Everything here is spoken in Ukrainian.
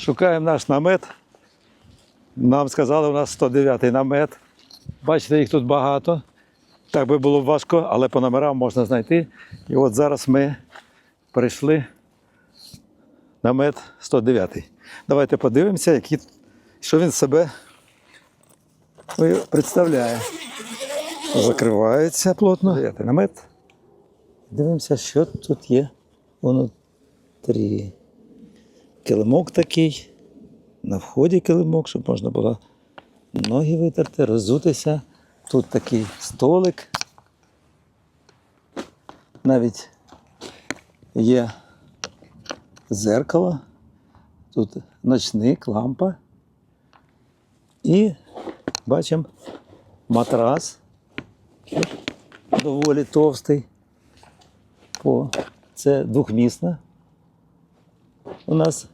Шукаємо наш намет. Нам сказали, у нас 109-й намет. Бачите, їх тут багато. Так би було важко, але по номерам можна знайти. І от зараз ми прийшли намет 109. Давайте подивимося, які, що він себе представляє. Закривається плотно. Намет. Дивимося, що тут є внутрі. Килимок такий. На вході килимок, щоб можна було ноги витерти, роззутися. Тут такий столик. Навіть є зеркало. Тут ночник, лампа. І бачимо матрас. Доволі товстий. Це двохмісна. У нас